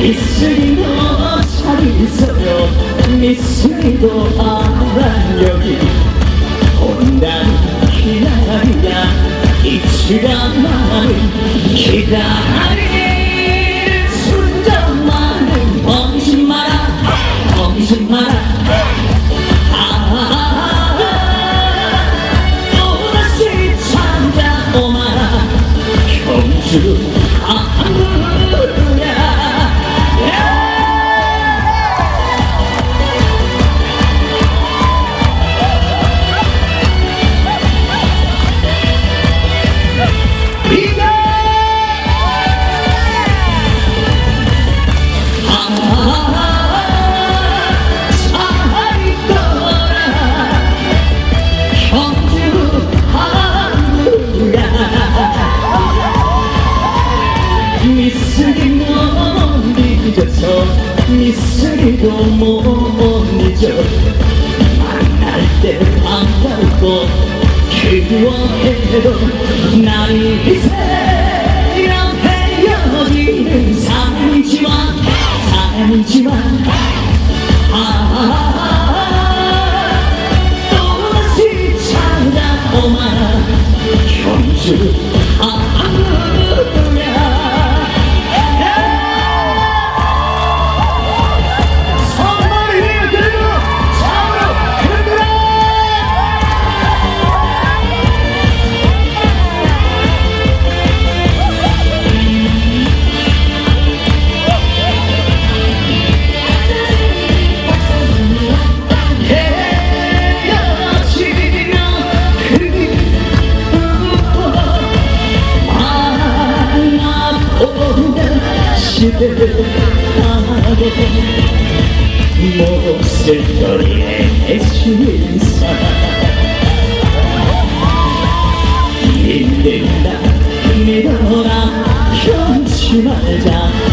미술이도 잘 있어요 미술이도 알아 여기 온다 그리고 못 잊어 만날 때 반갑고 그리워해도 나의 희생 시대를 하고 몹쓸 거리의 신사. 힘들다. 믿어라 현치 말자.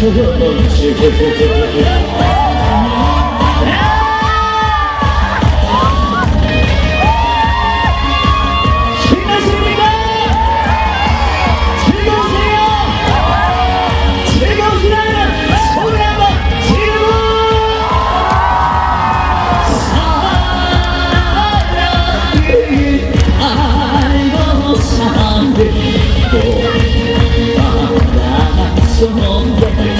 Should you be? Should you be? home.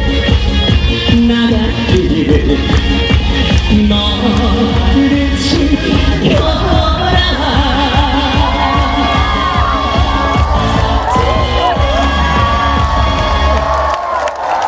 나